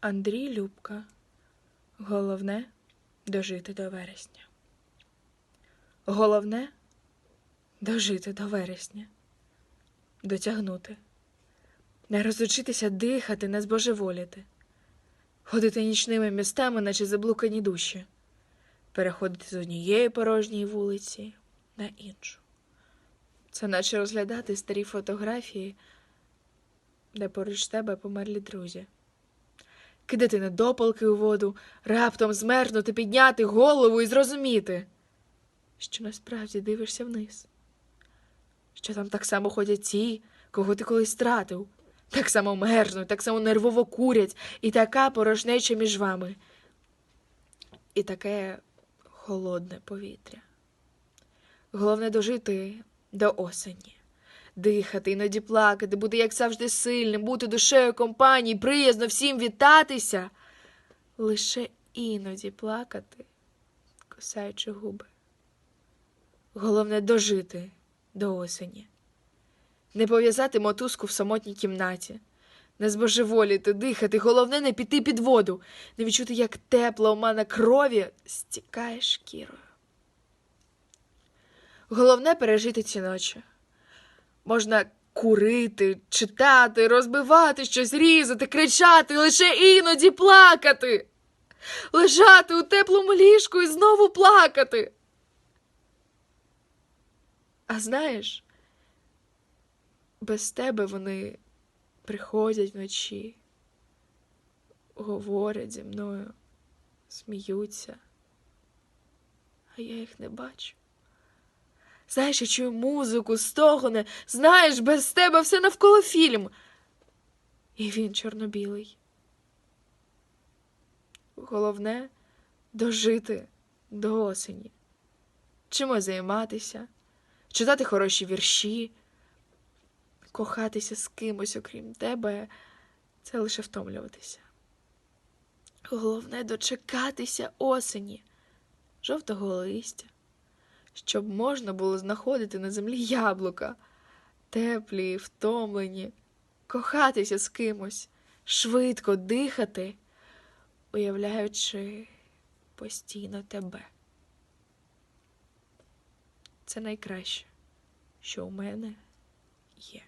Андрій Любка. Головне дожити до вересня. Головне дожити до вересня. Дотягнути. Не розучитися дихати, не збожеволіти. Ходити нічними містами, наче заблукані душі. Переходити з однієї порожньої вулиці на іншу. Це наче розглядати старі фотографії, де поруч тебе померлі друзі. Кидати недопалки у воду, раптом змерзнути, підняти голову і зрозуміти, що насправді дивишся вниз. Що там так само ходять ті, кого ти колись втратив, так само мерзнуть, так само нервово курять, і така порожнеча між вами, і таке холодне повітря. Головне дожити до осені. Дихати, іноді плакати, бути, як завжди, сильним, бути душею компанії, приязно всім вітатися. Лише іноді плакати, кусаючи губи. Головне дожити до осені. Не пов'язати мотузку в самотній кімнаті, не збожеволіти, дихати, головне не піти під воду, не відчути, як тепла омана крові стікає шкірою. Головне пережити ці ночі. Можна курити, читати, розбивати щось, різати, кричати, лише іноді плакати, лежати у теплому ліжку і знову плакати. А знаєш, без тебе вони приходять вночі, говорять зі мною, сміються, а я їх не бачу. Знаєш, я чую музику, стогони. Знаєш, без тебе все навколо фільм. І він чорно-білий. Головне дожити до осені. Чимось займатися, читати хороші вірші, кохатися з кимось, окрім тебе, це лише втомлюватися. Головне дочекатися осені, жовтого листя щоб можна було знаходити на землі яблука, теплі, втомлені, кохатися з кимось, швидко дихати, уявляючи постійно тебе. Це найкраще, що у мене є.